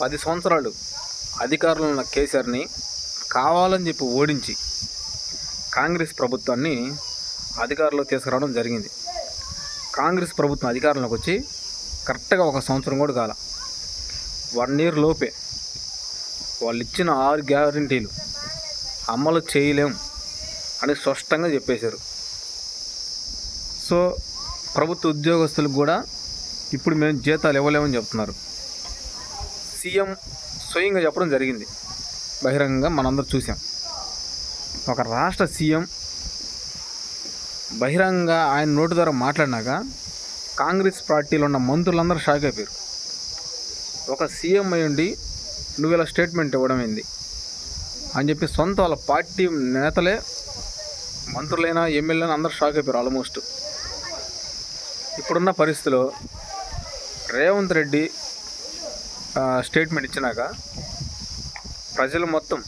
పది సంవత్సరాలు అధికారంలో ఉన్న కేసీఆర్ని కావాలని చెప్పి ఓడించి కాంగ్రెస్ ప్రభుత్వాన్ని అధికారంలో తీసుకురావడం జరిగింది. కాంగ్రెస్ ప్రభుత్వం అధికారంలోకి వచ్చి కరెక్ట్గా ఒక సంవత్సరం కూడా కాల. వన్ ఇయర్ లోపే వాళ్ళు ఇచ్చిన ఆరు గ్యారంటీలు అమలు చేయలేం అని స్పష్టంగా చెప్పేశారు. సో ప్రభుత్వ ఉద్యోగస్తులకు కూడా ఇప్పుడు మేము జీతాలు ఇవ్వలేమని చెప్తున్నారు. సీఎం స్వయంగా చెప్పడం జరిగింది. బహిరంగంగా మనందరూ చూసాం ఒక రాష్ట్ర సీఎం బహిరంగ ఆయన నోటి ద్వారా మాట్లాడినాక కాంగ్రెస్ పార్టీలో ఉన్న మంత్రులందరూ షాక్ అయిపోయారు. ఒక సీఎం అయి ఉండి నువ్వు ఇలా స్టేట్మెంట్ ఇవ్వడం ఏంది? అని చెప్పి సొంత వాళ్ళ పార్టీ నేతలే మంత్రులైనా ఎమ్మెల్యేనా అందరూ షాక్ అయిపోయారు ఆల్మోస్ట్. ఇప్పుడున్న పరిస్థితిలో రేవంత్ రెడ్డి స్టేట్మెంట్ ఇచ్చినాక ప్రజలు మొత్తం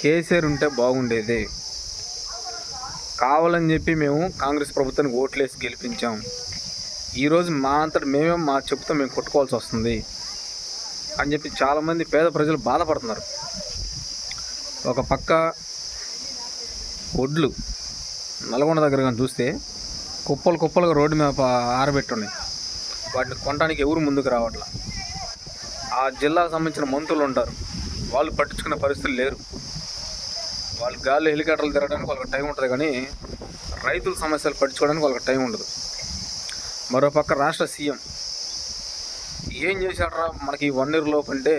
కేసీఆర్ ఉంటే బాగుండేది. కావాలని చెప్పి మేము కాంగ్రెస్ ప్రభుత్వానికి ఓట్లేసి గెలిపించాం. ఈరోజు మా అంతటి మేమే మా చెప్తే మేము కొట్టుకోవాల్సి వస్తుంది అని చెప్పి చాలామంది పేద ప్రజలు బాధపడుతున్నారు. ఒక పక్క ఒడ్లు నల్గొండ దగ్గర కానీ చూస్తే కుప్పలు కుప్పలుగా రోడ్డు మీద ఆరబెట్టున్నాయి. వాటిని కొనడానికి ఎవరు ముందుకు రావట్లా? ఆ జిల్లాకు సంబంధించిన మంత్రులు ఉంటారు. వాళ్ళు పట్టించుకునే పరిస్థితులు లేరు. వాళ్ళు గాలి హెలికాప్టర్లు తిరగడానికి వాళ్ళకి టైం ఉంటుంది కానీ రైతుల సమస్యలు పట్టించుకోవడానికి వాళ్ళకి టైం ఉండదు. మరోపక్క రాష్ట్ర సీఎం ఏం చేశాడరా? మనకి వన్ ఇయర్ లోపు అంటే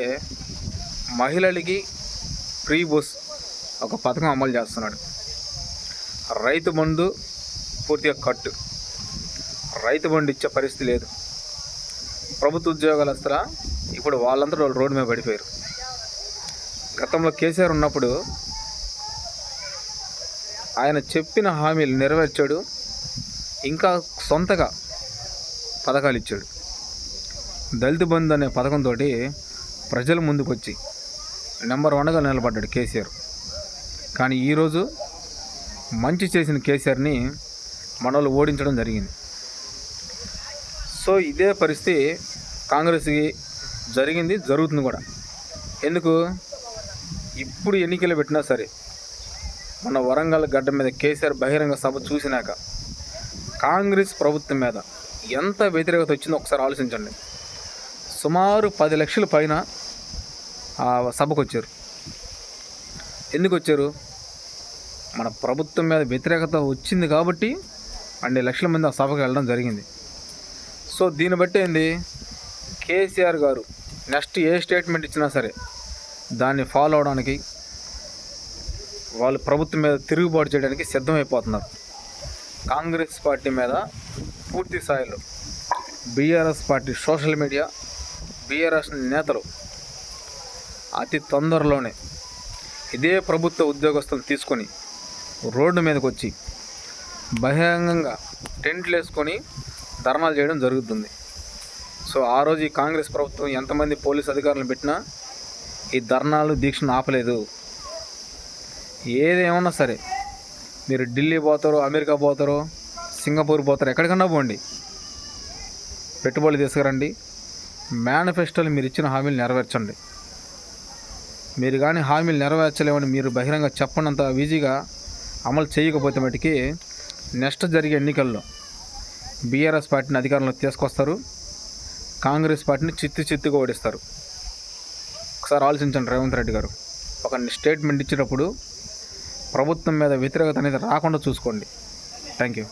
మహిళలకి ఫ్రీ బస్ ఒక పథకం అమలు చేస్తున్నాడు. రైతు బంధు పూర్తిగా కట్టు. రైతు బండి ఇచ్చే పరిస్థితి లేదు. ప్రభుత్వ ఉద్యోగాలు వస్తారా? ఇప్పుడు వాళ్ళంతా వాళ్ళు రోడ్డు మీద పడిపోయారు. గతంలో కేసీఆర్ ఉన్నప్పుడు ఆయన చెప్పిన హామీలు నెరవేర్చాడు ఇంకా సొంతగా పథకాలు ఇచ్చాడు. దళిత బంధు అనే పథకంతో ప్రజల ముందుకు వచ్చి నెంబర్ వన్గా నిలబడ్డాడు కేసీఆర్. కానీ ఈరోజు మంచి చేసిన కేసీఆర్ని మనలో ఓడించడం జరిగింది. సో ఇదే పరిస్థితి కాంగ్రెస్కి జరిగింది జరుగుతుంది కూడా. ఎందుకు? ఇప్పుడు ఎన్నికలు పెట్టినా సరే మన వరంగల్ గడ్డ మీద కేసీఆర్ బహిరంగ సభ చూసినాక కాంగ్రెస్ ప్రభుత్వం మీద ఎంత వ్యతిరేకత వచ్చిందో ఒకసారి ఆలోచించండి. సుమారు పది లక్షల పైన ఆ సభకు వచ్చారు. ఎందుకు వచ్చారు? మన ప్రభుత్వం మీద వ్యతిరేకత వచ్చింది కాబట్టి అన్ని లక్షల మంది ఆ సభకు వెళ్ళడం జరిగింది. సో దీన్ని బట్టి ఏంది? కేసీఆర్ గారు నెక్స్ట్ ఏ స్టేట్మెంట్ ఇచ్చినా సరే దాన్ని ఫాలో అవడానికి వాళ్ళు ప్రభుత్వం మీద తిరుగుబాటు చేయడానికి సిద్ధమైపోతున్నారు. కాంగ్రెస్ పార్టీ మీద పూర్తి స్థాయిలో BRS party social media BRS నేతలు అతి తొందరలోనే ఇదే ప్రభుత్వ ఉద్యోగస్తులు తీసుకొని రోడ్డు మీదకి వచ్చి బహిరంగంగా టెంట్లు వేసుకొని ధర్నాలు చేయడం జరుగుతుంది. సో ఆ రోజు ఈ కాంగ్రెస్ ప్రభుత్వం ఎంతమంది పోలీస్ అధికారులను పెట్టినా ఈ ధర్నాలు దీక్షను ఆపలేదు. ఏదేమన్నా సరే మీరు ఢిల్లీ పోతారో అమెరికా పోతారో సింగపూర్ పోతారో ఎక్కడికన్నా పోండి. పెట్టుబడులు తీసుకురండి. మేనిఫెస్టోలు మీరు ఇచ్చిన హామీలు నెరవేర్చండి. మీరు కానీ హామీలు నెరవేర్చలేమని మీరు బహిరంగ చెప్పనంత ఈజీగా అమలు చేయకపోతే మటుకి నెక్స్ట్ జరిగే ఎన్నికల్లో బీఆర్ఎస్ పార్టీని అధికారంలో తీసుకొస్తారు. కాంగ్రెస్ పార్టీని చిత్తు చిత్తుగా ఓడిస్తారు. ఒకసారి ఆలోచించండి రేవంత్ రెడ్డి గారు. ఒక స్టేట్మెంట్ ఇచ్చేటప్పుడు ప్రభుత్వం మీద వ్యతిరేకత అనేది రాకుండా చూసుకోండి. Thank you